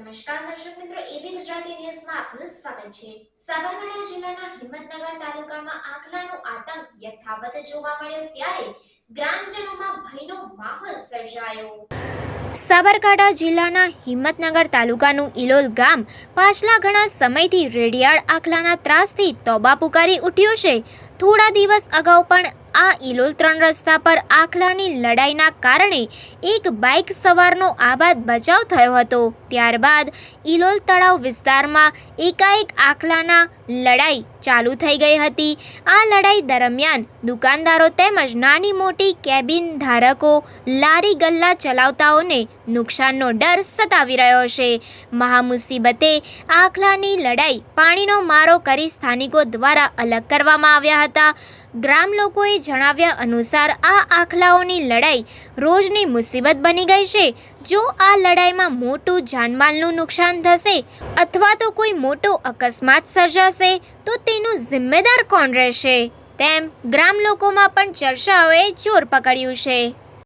નમસ્કાર દર્શક મિત્રો એબી ગુજરાતી ન્યૂઝમાં આપનું સ્વાગત છે. સાબરકાંઠા જિલ્લાના હિંમતનગર તાલુકામાં આંકલાનો આતંક યથાવત જોવા મળ્યો ત્યારે ગ્રામજનોમાં ભયનો માહોલ સર્જાયો. સાબરકાંઠા જિલ્લાના હિંમતનગર તાલુકાનું ઇલોલ ગામ પાછલા ઘણા સમયથી રેડિયાળ આખલાના ત્રાસથી તોબા પુકારી ઉઠ્યું છે. થોડા દિવસ અગાઉ પણ આ ઇલોલ ત્રણ રસ્તા પર આખલાની લડાઈના કારણે એક બાઇક સવારનો આબાદ બચાવ થયો હતો. ત્યારબાદ ઇલોલ તળાવ વિસ્તારમાં એકાએક આખલાના લડાઈ ચાલુ થઈ ગઈ હતી. આ લડાઈ દરમિયાન દુકાનદારો તેમજ નાની મોટી કેબિન ધારકો લારી ગલ્લા ચલાવતાઓને નુકસાનનો ડર સતાવી રહ્યો છે. મહામુસીબતે આખલાની લડાઈ પાણીનો મારો કરી સ્થાનિકો દ્વારા અલગ કરવામાં આવ્યા હતા. ગ્રામ લોકોએ જણાવ્યા અનુસાર આ આખલાઓની લડાઈ રોજની મુસીબત બની ગઈ છે. જો આ લડાઈમાં મોટું જાનમાલનું નુકસાન થશે અથવા તો કોઈ મોટો અકસ્માત સર્જાશે, તો તેનું જિમ્મેદાર કોણ રહેશે? તેમ ગ્રામ લોકોમાં પણ ચર્ચાઓએ જોર પકડ્યું છે.